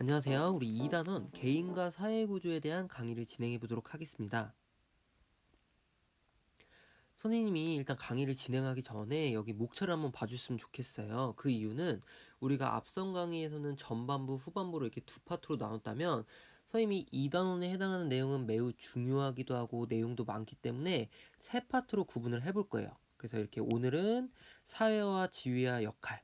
안녕하세요. 우리 2단원 개인과 사회 구조에 대한 강의를 진행해 보도록 하겠습니다. 선생님이 일단 강의를 진행하기 전에 여기 목차를 한번 봐줬으면 좋겠어요. 그 이유는 우리가 앞선 강의에서는 전반부, 후반부로 이렇게 두 파트로 나눴다면 선생님이 2단원에 해당하는 내용은 매우 중요하기도 하고 내용도 많기 때문에 세 파트로 구분을 해볼 거예요. 그래서 이렇게 오늘은 사회와 지위와 역할,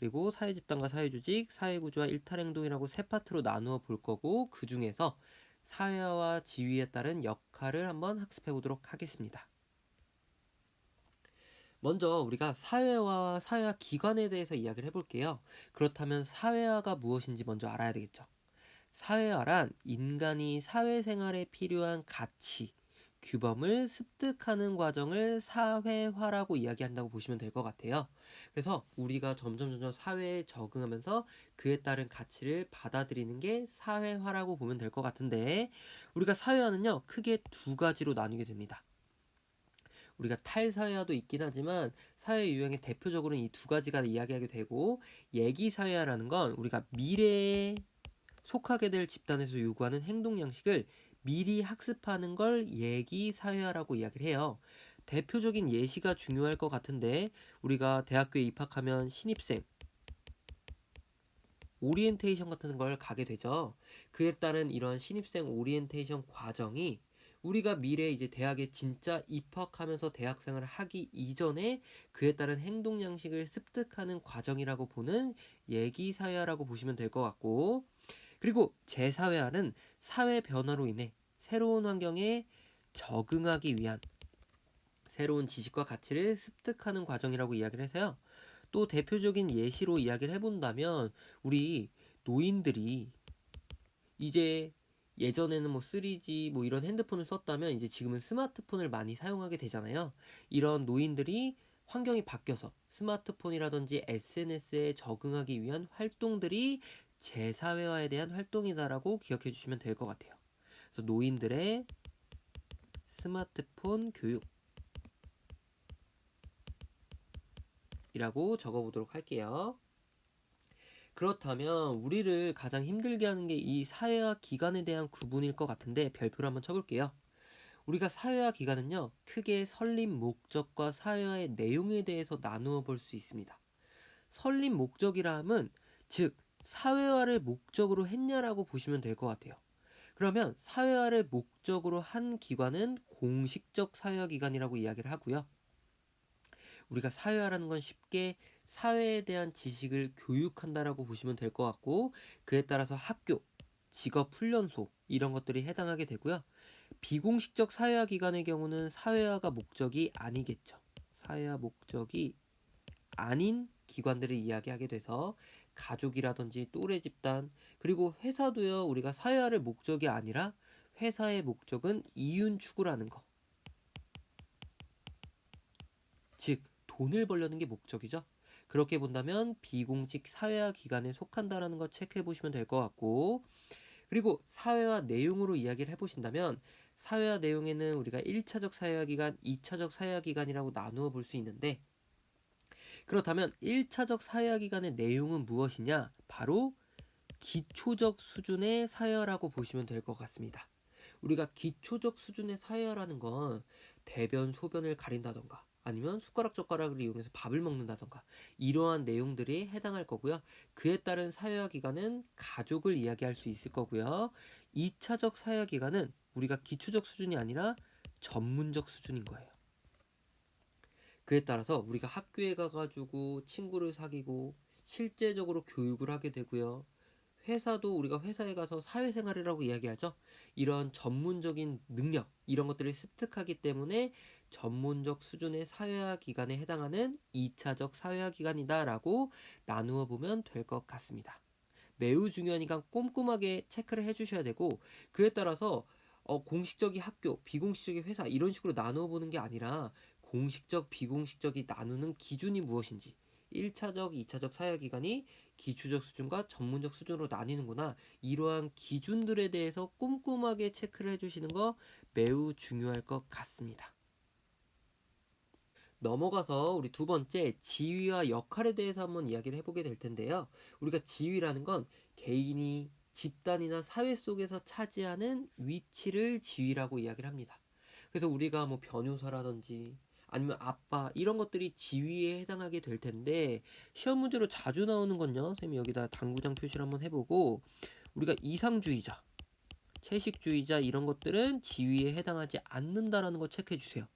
그리고 사회집단과 사회조직, 사회구조와 일탈행동이라고 세 파트로 나누어 볼 거고 그 중에서 사회와 지위에 따른 역할을 한번 학습해 보도록 하겠습니다. 먼저 우리가 사회화와 사회화 기관에 대해서 이야기를 해볼게요. 그렇다면 사회화가 무엇인지 먼저 알아야 되겠죠. 사회화란 인간이 사회생활에 필요한 가치, 규범을 습득하는 과정을 사회화라고 이야기한다고 보시면 될 것 같아요. 그래서 우리가 점점 점점 사회에 적응하면서 그에 따른 가치를 받아들이는 게 사회화라고 보면 될 것 같은데 우리가 사회화는요 크게 두 가지로 나뉘게 됩니다. 우리가 탈사회화도 있긴 하지만 사회 유형의 대표적으로는 이 두 가지가 이야기하게 되고 예기 사회화라는 건 우리가 미래에 속하게 될 집단에서 요구하는 행동 양식을 미리 학습하는 걸 예기 사회화라고 이야기를 해요. 대표적인 예시가 중요할 것 같은데 우리가 대학교에 입학하면 신입생 오리엔테이션 같은 걸 가게 되죠. 그에 따른 이런 신입생 오리엔테이션 과정이 우리가 미래에 이제 대학에 진짜 입학하면서 대학생활을 하기 이전에 그에 따른 행동 양식을 습득하는 과정이라고 보는 예기 사회화라고 보시면 될 것 같고 그리고 재사회화는 사회 변화로 인해 새로운 환경에 적응하기 위한 새로운 지식과 가치를 습득하는 과정이라고 이야기를 해서요. 또 대표적인 예시로 이야기를 해본다면 우리 노인들이 이제 예전에는 뭐 3G 뭐 이런 핸드폰을 썼다면 이제 지금은 스마트폰을 많이 사용하게 되잖아요. 이런 노인들이 환경이 바뀌어서 스마트폰이라든지 SNS에 적응하기 위한 활동들이 재사회화에 대한 활동이다라고 기억해 주시면 될 것 같아요. 그래서 노인들의 스마트폰 교육 이라고 적어보도록 할게요. 그렇다면 우리를 가장 힘들게 하는 게 이 사회화 기간에 대한 구분일 것 같은데 별표를 한번 쳐볼게요. 우리가 사회화 기간은요, 크게 설립 목적과 사회화의 내용에 대해서 나누어 볼 수 있습니다. 설립 목적이라 함은, 즉, 사회화를 목적으로 했냐라고 보시면 될 것 같아요. 그러면 사회화를 목적으로 한 기관은 공식적 사회화 기관이라고 이야기를 하고요. 우리가 사회화라는 건 쉽게 사회에 대한 지식을 교육한다라고 보시면 될 것 같고 그에 따라서 학교, 직업 훈련소 이런 것들이 해당하게 되고요. 비공식적 사회화 기관의 경우는 사회화가 목적이 아니겠죠. 사회화 목적이 아닌 기관들을 이야기하게 돼서 가족이라든지 또래 집단 그리고 회사도요 우리가 사회화를 목적이 아니라 회사의 목적은 이윤 추구라는 거. 즉 돈을 벌려는 게 목적이죠. 그렇게 본다면 비공식 사회화 기관에 속한다라는 거 체크해 보시면 될 것 같고 그리고 사회화 내용으로 이야기를 해보신다면 사회화 내용에는 우리가 1차적 사회화 기간, 2차적 사회화 기간이라고 나누어 볼 수 있는데 그렇다면 1차적 사회화 기간의 내용은 무엇이냐? 바로 기초적 수준의 사회화라고 보시면 될 것 같습니다. 우리가 기초적 수준의 사회화라는 건 대변, 소변을 가린다던가 아니면 숟가락 젓가락을 이용해서 밥을 먹는다던가 이러한 내용들이 해당할 거고요. 그에 따른 사회화 기간은 가족을 이야기할 수 있을 거고요. 2차적 사회화 기간은 우리가 기초적 수준이 아니라 전문적 수준인 거예요. 그에 따라서 우리가 학교에 가가지고 친구를 사귀고 실제적으로 교육을 하게 되고요. 회사도 우리가 회사에 가서 사회생활이라고 이야기하죠. 이런 전문적인 능력, 이런 것들을 습득하기 때문에 전문적 수준의 사회화 기간에 해당하는 2차적 사회화 기간이다라고 나누어 보면 될 것 같습니다. 매우 중요하니까 꼼꼼하게 체크를 해주셔야 되고 그에 따라서 어, 공식적인 학교, 비공식적인 회사 이런 식으로 나누어 보는 게 아니라 공식적, 비공식적이 나누는 기준이 무엇인지 1차적, 2차적 사회 기간이 기초적 수준과 전문적 수준으로 나뉘는구나. 이러한 기준들에 대해서 꼼꼼하게 체크를 해주시는 거 매우 중요할 것 같습니다. 넘어가서 우리 두 번째 지위와 역할에 대해서 한번 이야기를 해보게 될 텐데요. 우리가 지위라는 건 개인이 집단이나 사회 속에서 차지하는 위치를 지위라고 이야기를 합니다. 그래서 우리가 뭐 변호사라든지 아니면 아빠 이런 것들이 지위에 해당하게 될 텐데 시험 문제로 자주 나오는 건요. 선생님이 여기다 당구장 표시를 한번 해보고 우리가 이상주의자, 채식주의자 이런 것들은 지위에 해당하지 않는다라는 거 체크해 주세요.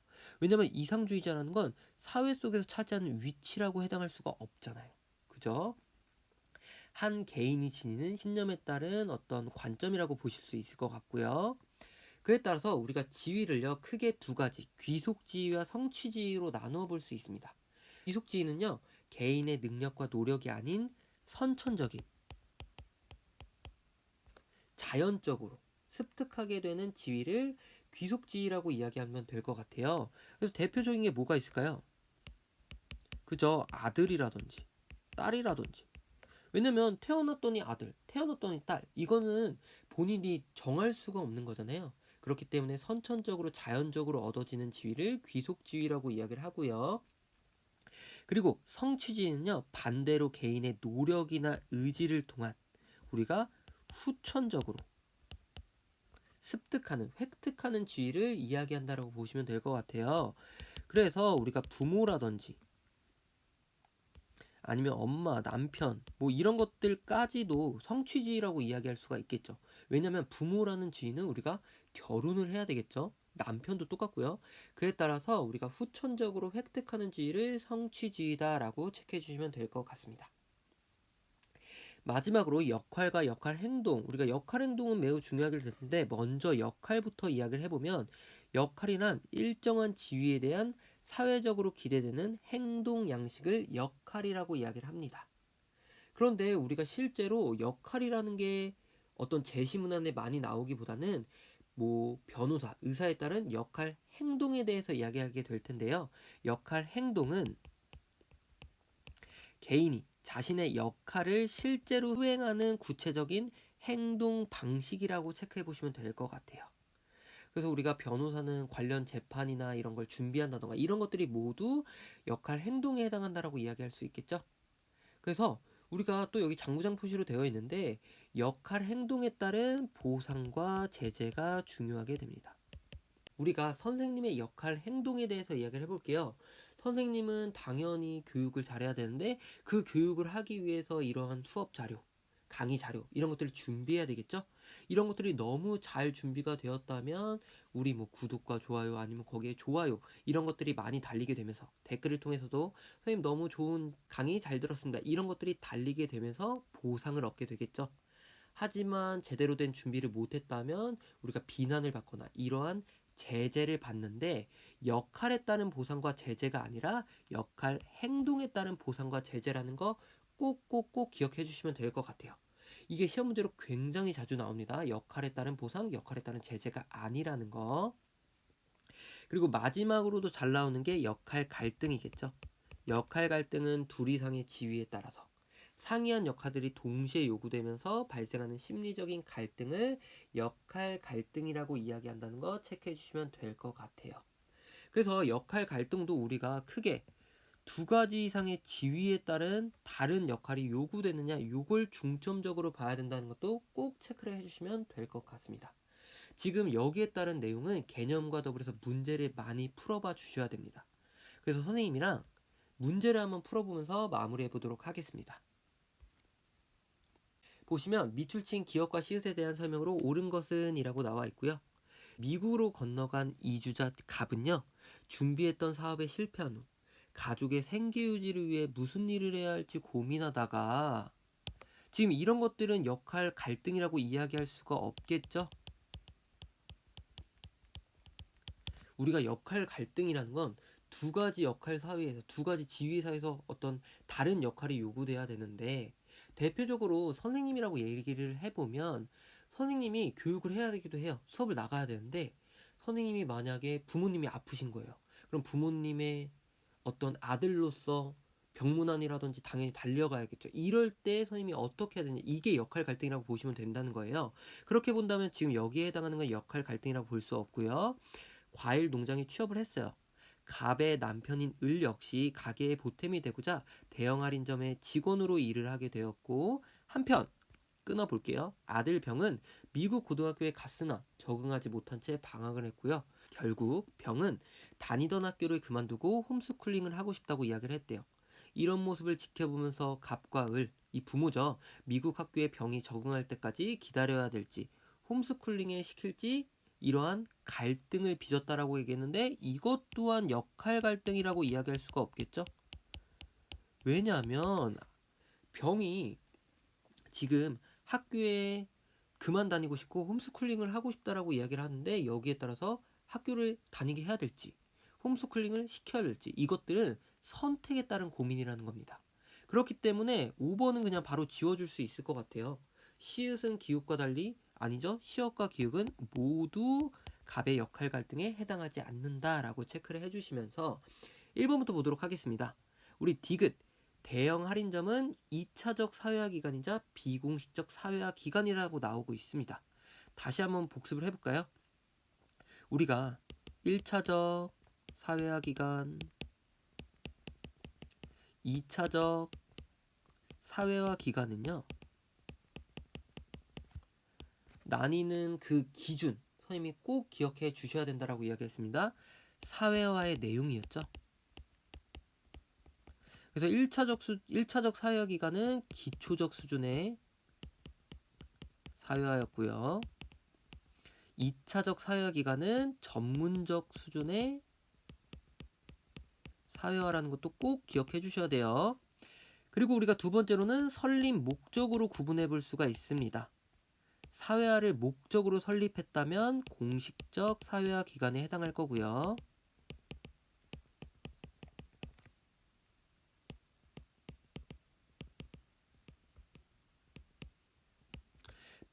왜냐면 이상주의자라는 건 사회 속에서 차지하는 위치라고 해당할 수가 없잖아요. 그죠? 한 개인이 지니는 신념에 따른 어떤 관점이라고 보실 수 있을 것 같고요. 그에 따라서 우리가 지위를요 크게 두 가지 귀속 지위와 성취 지위로 나누어 볼 수 있습니다. 귀속 지위는요 개인의 능력과 노력이 아닌 선천적인 자연적으로 습득하게 되는 지위를 귀속 지위라고 이야기하면 될 것 같아요. 그래서 대표적인 게 뭐가 있을까요? 그저 아들이라든지 딸이라든지 왜냐면 태어났더니 아들, 태어났더니 딸 이거는 본인이 정할 수가 없는 거잖아요. 그렇기 때문에 선천적으로 자연적으로 얻어지는 지위를 귀속 지위라고 이야기를 하고요. 그리고 성취지는요 반대로 개인의 노력이나 의지를 통한 우리가 후천적으로 습득하는 획득하는 지위를 이야기한다라고 보시면 될 것 같아요. 그래서 우리가 부모라든지 아니면 엄마, 남편 뭐 이런 것들까지도 성취지위라고 이야기할 수가 있겠죠. 왜냐하면 부모라는 지위는 우리가 결혼을 해야 되겠죠. 남편도 똑같고요. 그에 따라서 우리가 후천적으로 획득하는 지위를 성취지위다라고 체크해 주시면 될 것 같습니다. 마지막으로 역할과 역할 행동. 우리가 역할 행동은 매우 중요하게 될 텐데 먼저 역할부터 이야기를 해보면 역할이란 일정한 지위에 대한 사회적으로 기대되는 행동 양식을 역할이라고 이야기를 합니다. 그런데 우리가 실제로 역할이라는 게 어떤 제시문 안에 많이 나오기보다는 뭐 변호사, 의사에 따른 역할 행동에 대해서 이야기하게 될 텐데요. 역할 행동은 개인이 자신의 역할을 실제로 수행하는 구체적인 행동 방식이라고 체크해 보시면 될 것 같아요. 그래서 우리가 변호사는 관련 재판이나 이런 걸 준비한다던가 이런 것들이 모두 역할 행동에 해당한다라고 이야기할 수 있겠죠. 그래서 우리가 또 여기 장부장 표시로 되어 있는데 역할 행동에 따른 보상과 제재가 중요하게 됩니다. 우리가 선생님의 역할 행동에 대해서 이야기를 해볼게요. 선생님은 당연히 교육을 잘해야 되는데 그 교육을 하기 위해서 이러한 수업 자료, 강의 자료 이런 것들을 준비해야 되겠죠? 이런 것들이 너무 잘 준비가 되었다면 우리 뭐 구독과 좋아요 아니면 거기에 좋아요 이런 것들이 많이 달리게 되면서 댓글을 통해서도 선생님 너무 좋은 강의 잘 들었습니다. 이런 것들이 달리게 되면서 보상을 얻게 되겠죠. 하지만 제대로 된 준비를 못했다면 우리가 비난을 받거나 이러한 제재를 받는데 역할에 따른 보상과 제재가 아니라 역할 행동에 따른 보상과 제재라는 거 꼭꼭꼭 기억해 주시면 될 것 같아요. 이게 시험 문제로 굉장히 자주 나옵니다. 역할에 따른 보상, 역할에 따른 제재가 아니라는 거. 그리고 마지막으로도 잘 나오는 게 역할 갈등이겠죠. 역할 갈등은 둘 이상의 지위에 따라서 상이한 역할들이 동시에 요구되면서 발생하는 심리적인 갈등을 역할 갈등이라고 이야기한다는 거 체크해 주시면 될 것 같아요. 그래서 역할 갈등도 우리가 크게 두 가지 이상의 지위에 따른 다른 역할이 요구되느냐 요걸 중점적으로 봐야 된다는 것도 꼭 체크를 해주시면 될 것 같습니다. 지금 여기에 따른 내용은 개념과 더불어서 문제를 많이 풀어봐 주셔야 됩니다. 그래서 선생님이랑 문제를 한번 풀어보면서 마무리해 보도록 하겠습니다. 보시면 미출친 기업과 시읒에 대한 설명으로 옳은 것은 이라고 나와 있고요. 미국으로 건너간 이주자 갑은요. 준비했던 사업에 실패한 후 가족의 생계 유지를 위해 무슨 일을 해야 할지 고민하다가 지금 이런 것들은 역할 갈등이라고 이야기할 수가 없겠죠? 우리가 역할 갈등이라는 건 두 가지 역할 사회에서 두 가지 지위 사회에서 어떤 다른 역할이 요구돼야 되는데 대표적으로 선생님이라고 얘기를 해보면 선생님이 교육을 해야 되기도 해요. 수업을 나가야 되는데 선생님이 만약에 부모님이 아프신 거예요. 그럼 부모님의 어떤 아들로서 병문안이라든지 당연히 달려가야겠죠. 이럴 때 선생님이 어떻게 해야 되냐. 이게 역할 갈등이라고 보시면 된다는 거예요. 그렇게 본다면 지금 여기에 해당하는 건 역할 갈등이라고 볼 수 없고요. 과일 농장에 취업을 했어요. 갑의 남편인 을 역시 가게의 보탬이 되고자 대형 할인점의 직원으로 일을 하게 되었고 한편 끊어볼게요. 아들 병은 미국 고등학교에 갔으나 적응하지 못한 채 방학을 했고요. 결국 병은 다니던 학교를 그만두고 홈스쿨링을 하고 싶다고 이야기를 했대요. 이런 모습을 지켜보면서 갑과 을, 이 부모죠. 미국 학교에 병이 적응할 때까지 기다려야 될지, 홈스쿨링에 시킬지 이러한 갈등을 빚었다라고 얘기했는데 이것 또한 역할 갈등이라고 이야기할 수가 없겠죠. 왜냐하면 병이 지금 학교에 그만 다니고 싶고 홈스쿨링을 하고 싶다라고 이야기를 하는데 여기에 따라서 학교를 다니게 해야 될지 홈스쿨링을 시켜야 될지 이것들은 선택에 따른 고민이라는 겁니다. 그렇기 때문에 5번은 그냥 바로 지워줄 수 있을 것 같아요. 시읒은 기욱과 달리 아니죠. 시역과 기욱은 모두 갑의 역할 갈등에 해당하지 않는다라고 체크를 해주시면서 1번부터 보도록 하겠습니다. 우리 디귿 대형 할인점은 2차적 사회화 기간이자 비공식적 사회화 기간이라고 나오고 있습니다. 다시 한번 복습을 해볼까요? 우리가 1차적 사회화 기간, 2차적 사회화 기간은요. 나뉘는 그 기준 선생님이 꼭 기억해 주셔야 된다라고 이야기했습니다. 사회화의 내용이었죠. 그래서 1차적 수 1차적 사회화 기간은 기초적 수준의 사회화였고요. 2차적 사회화 기간은 전문적 수준의 사회화라는 것도 꼭 기억해 주셔야 돼요. 그리고 우리가 두 번째로는 설립 목적으로 구분해 볼 수가 있습니다. 사회화를 목적으로 설립했다면 공식적 사회화 기간에 해당할 거고요.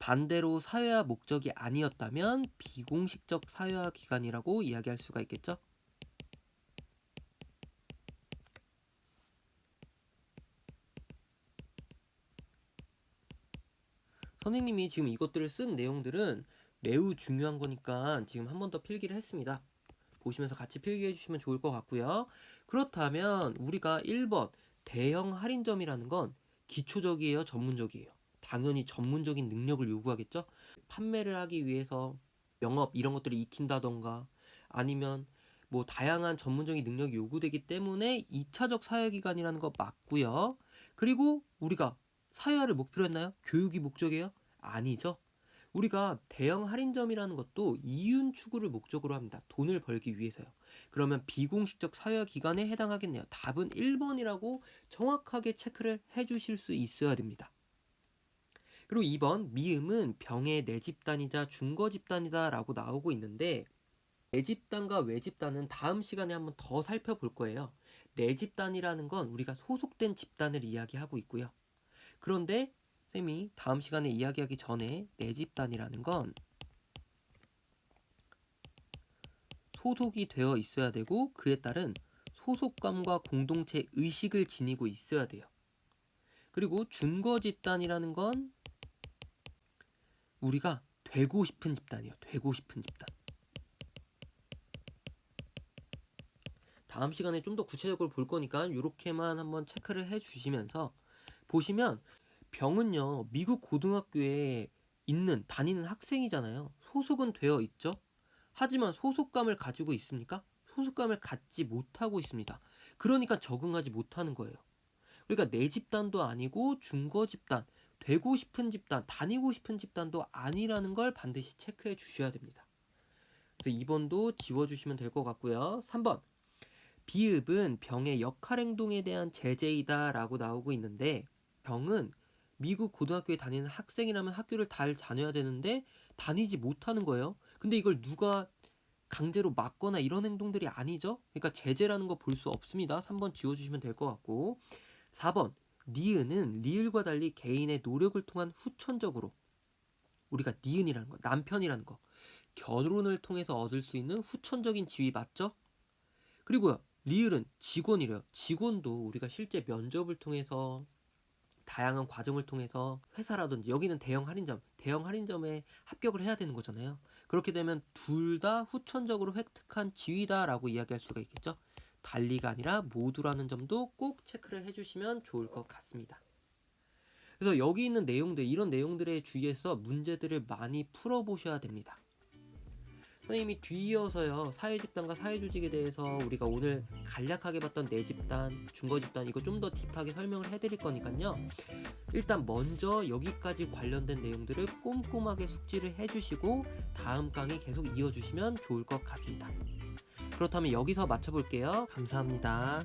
반대로 사회화 목적이 아니었다면 비공식적 사회화 기간이라고 이야기할 수가 있겠죠. 선생님이 지금 이것들을 쓴 내용들은 매우 중요한 거니까 지금 한 번 더 필기를 했습니다. 보시면서 같이 필기해 주시면 좋을 것 같고요. 그렇다면 우리가 1번 대형 할인점이라는 건 기초적이에요, 전문적이에요. 당연히 전문적인 능력을 요구하겠죠. 판매를 하기 위해서 영업 이런 것들을 익힌다던가 아니면 뭐 다양한 전문적인 능력이 요구되기 때문에 2차적 사회기간이라는 거 맞고요. 그리고 우리가 사회화를 목표로 했나요? 교육이 목적이에요? 아니죠. 우리가 대형 할인점이라는 것도 이윤 추구를 목적으로 합니다. 돈을 벌기 위해서요. 그러면 비공식적 사회화 기간에 해당하겠네요. 답은 1번이라고 정확하게 체크를 해 주실 수 있어야 됩니다. 그리고 2번 미음은 병의 내집단이자 중거집단이다 라고 나오고 있는데 내집단과 외집단은 다음 시간에 한번 더 살펴볼 거예요. 내집단이라는 건 우리가 소속된 집단을 이야기하고 있고요. 그런데 쌤이 다음 시간에 이야기하기 전에 내집단이라는 건 소속이 되어 있어야 되고 그에 따른 소속감과 공동체 의식을 지니고 있어야 돼요. 그리고 준거 집단이라는 건 우리가 되고 싶은 집단이에요. 되고 싶은 집단. 다음 시간에 좀 더 구체적으로 볼 거니까 이렇게만 한번 체크를 해 주시면서 보시면 병은요 미국 고등학교에 있는 다니는 학생이잖아요. 소속은 되어 있죠. 하지만 소속감을 가지고 있습니까? 소속감을 갖지 못하고 있습니다. 그러니까 적응하지 못하는 거예요. 그러니까 내 집단도 아니고 중거 집단, 되고 싶은 집단, 다니고 싶은 집단도 아니라는 걸 반드시 체크해 주셔야 됩니다. 그래서 2번도 지워주시면 될 것 같고요. 3번. 비읍은 병의 역할 행동에 대한 제재이다 라고 나오고 있는데 병은 미국 고등학교에 다니는 학생이라면 학교를 잘 다녀야 되는데 다니지 못하는 거예요. 근데 이걸 누가 강제로 막거나 이런 행동들이 아니죠. 그러니까 제재라는 거 볼 수 없습니다. 3번 지워주시면 될 것 같고 4번 니은은 리을과 달리 개인의 노력을 통한 후천적으로 우리가 니은이라는 거, 남편이라는 거, 결혼을 통해서 얻을 수 있는 후천적인 지위 맞죠? 그리고요, 리을은 직원이래요. 직원도 우리가 실제 면접을 통해서 다양한 과정을 통해서 회사라든지 여기는 대형 할인점, 대형 할인점에 합격을 해야 되는 거잖아요. 그렇게 되면 둘 다 후천적으로 획득한 지위다라고 이야기할 수가 있겠죠. 달리가 아니라 모두라는 점도 꼭 체크를 해주시면 좋을 것 같습니다. 그래서 여기 있는 내용들, 이런 내용들에 주의해서 문제들을 많이 풀어보셔야 됩니다. 선생님이 뒤이어서요 사회집단과 사회조직에 대해서 우리가 오늘 간략하게 봤던 내집단, 중거집단 이거 좀 더 딥하게 설명을 해드릴 거니까요 일단 먼저 여기까지 관련된 내용들을 꼼꼼하게 숙지를 해주시고 다음 강의 계속 이어주시면 좋을 것 같습니다 그렇다면 여기서 마쳐볼게요. 감사합니다